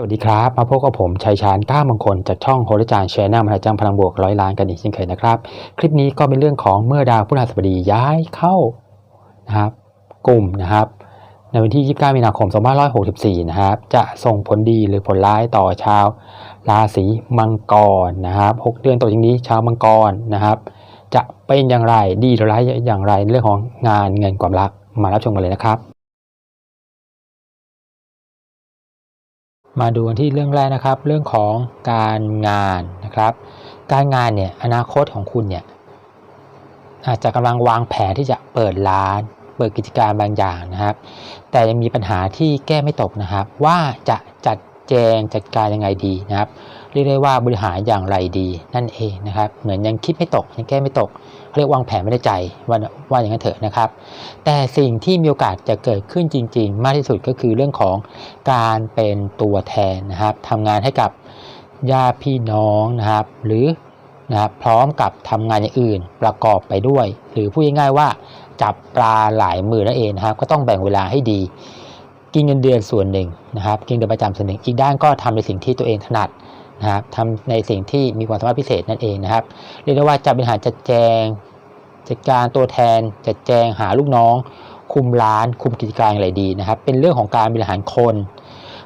สวัสดีครับ มาพบกับผมชัยชาญก้ามังคลจากช่องโหราจารย์แชร์หน้ามาจังพลังบวกร้อยล้านกันอีกเช่นเคยนะครับ คลิปนี้ก็เป็นเรื่องของเมื่อดาวพฤหัสบดีย้ายเข้านะครับกลุ่มนะครับ ในวันที่ 29 มีนาคม 2564 นะครับ จะส่งผลดีหรือผลร้ายต่อชาว ราศีมังกรนะครับ 6 เดือนต่อจากนี้ชาวมังกรนะครับ จะเป็นอย่างไรดีหรือร้ายอย่างไรเรื่องของงานเงินความรักมารับชมกันเลยนะครับ มาดูกันที่เรื่องแรกนะครับ เรื่องของการงานนะครับ การงานเนี่ยอนาคตของคุณเนี่ยอาจจะกำลังวางแผนที่จะเปิดร้าน เปิดกิจการบางอย่างนะครับ แต่ยังมีปัญหาที่แก้ไม่ตกนะครับ ว่าจะจัด แจงจัดการยังไงดีนะครับเรียกได้ว่าบริหารอย่างไรดีนั่นเองนะครับเหมือนยังคิดไม่ตกยังแก้ไม่ตกเขาเรียกวางแผนไม่ได้ใจว่าว่าอย่างนั้นเถอะนะครับ แต่สิ่งที่มีโอกาสจะเกิดขึ้นจริง ๆ มากที่สุดก็คือเรื่องของการเป็นตัวแทนนะครับทำงานให้กับญาติพี่น้องนะครับ หรือนะครับพร้อมกับทำงานอย่างอื่นประกอบไปด้วย หรือพูดง่ายๆว่าจับปลาหลายมือนั่นเองนะครับ ก็ต้องแบ่งเวลาให้ดี กินเงินเดือนส่วนหนึ่งนะครับกินเดือนประจำส่วนหนึ่ง อีกด้านก็ทำในสิ่งที่ตัวเองถนัดนะครับทำในสิ่งที่มีความสามารถพิเศษนั่นเองนะครับ เรียกได้ว่าจะบริหารจัดแจง จัดการตัวแทน จัดแจงหาลูกน้อง คุมร้าน คุมกิจการอะไรดีนะครับ เป็นเรื่องของการบริหารคน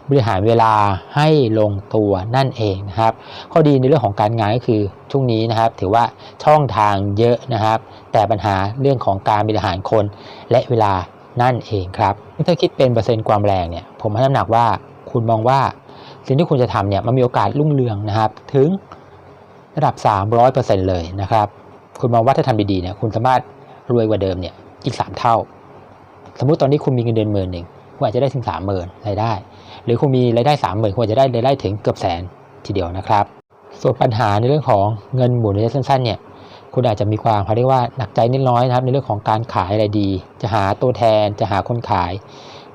บริหารเวลาให้ลงตัวนั่นเองนะครับ ข้อดีในเรื่องของการงานก็คือช่วงนี้นะครับ ถือว่าช่องทางเยอะนะครับ แต่ปัญหาเรื่องของการบริหารคนและเวลา นั่นเองครับ ถ้าคิดเป็นเปอร์เซ็นต์ความแรงเนี่ย ผมให้น้ำหนักว่าคุณมองว่าสิ่งที่คุณจะทำเนี่ยมันมีโอกาสรุ่งเรืองนะครับ ถึงระดับ 300%เลยนะครับ คุณมองว่าถ้าทำดีๆเนี่ยคุณสามารถรวยกว่าเดิมเนี่ยอีก 3 เท่า สมมุติตอนนี้คุณมีเงินเดือนหมื่นหนึ่งคุณอาจจะได้ถึง 3 0,000รายได้ หรือคุณมีรายได้ 3 0,000คุณอาจจะได้รายได้ถึงเกือบแสนทีเดียวนะครับ ส่วนปัญหาในเรื่องของเงินหมุนระยะสั้นๆเนี่ย คุณอาจจะมีความเขาเรียกว่าหนักใจนิดน้อยนะครับ ในเรื่องของการขายอะไรดี จะหาตัวแทนจะหาคนขาย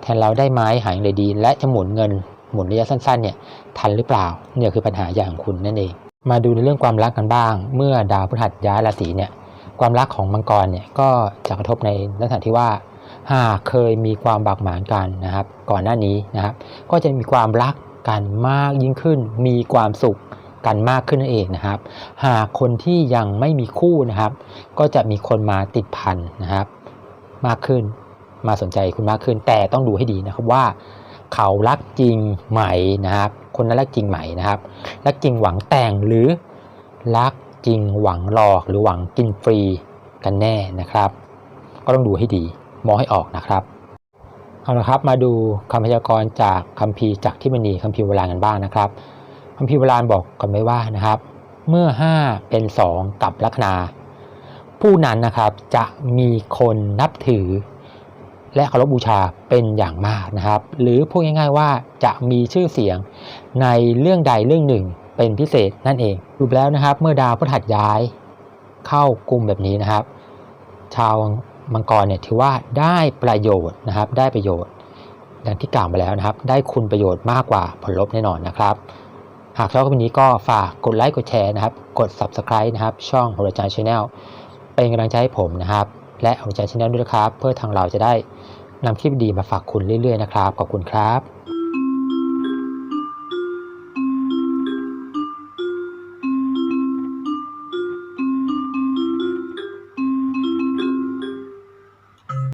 แทนเราได้ไหมหาอย่างไรดี และจะหมุนเงินหมุนระยะสั้นๆเนี่ยทันหรือเปล่าเนี่ยคือปัญหาอย่ของคุณนั่นเอง มาดูในเรื่องความรักกันบ้าง เมื่อดาวพฤหัสย้ายราศีเนี่ยความรักของมังกรเนี่ยก็จะกระทบในลักษณะที่ว่าหากเคยมีความบากหมางกันนะครับ ก่อนหน้านี้นะครับ ก็จะมีความรักกันมากยิ่งขึ้น มีความสุข กันมากขึ้นนั่นเองนะครับ หากคนที่ยังไม่มีคู่นะครับ ก็จะมีคนมาติดพันนะครับ มากขึ้นมาสนใจคุณมากขึ้น แต่ต้องดูให้ดีนะครับว่า เขารักจริงไหมนะครับ คนนั้นรักจริงไหมนะครับ รักจริงหวังแต่งหรือรักจริงหวังหลอกหรือหวังกินฟรีกันแน่นะครับ ก็ต้องดูให้ดีมองให้ออกนะครับเอาละครับมาดูคำพยากรณ์จากคัมภีร์จากที่มณีคัมภีร์โบราณกันบ้างนะครับ คัมภีร์โบราณบอกกันไว้ว่านะครับ เมื่อ 5 เป็น 2 กับลัคนา ผู้นั้นนะครับจะมีคนนับถือ และเคารพบูชาเป็นอย่างมากนะครับ หรือพูดง่าย ๆว่าจะมีชื่อเสียงในเรื่องใดเรื่องหนึ่งเป็นพิเศษนั่นเองรูปแล้วนะครับ เมื่อดาวพฤหัสย้ายเข้ากลุ่มแบบนี้นะครับ ชาวมังกรเนี่ยถือว่าได้ประโยชน์นะครับ ได้ประโยชน์ดังที่กล่าวมาแล้วนะครับ ได้คุณประโยชน์มากกว่าผลลบแน่นอนนะครับ หากชอบคลิปนี้ก็ฝากกดไลค์กดแชร์นะครับ กด Subscribe นะครับ ช่องหัวใจชาแนลเป็นกำลังใจให้ผมนะครับ และหัวใจชาแนลด้วยนะครับ เพื่อทางเราจะได้นำคลิปดีมาฝากคุณเรื่อยๆนะครับ ขอบคุณครับ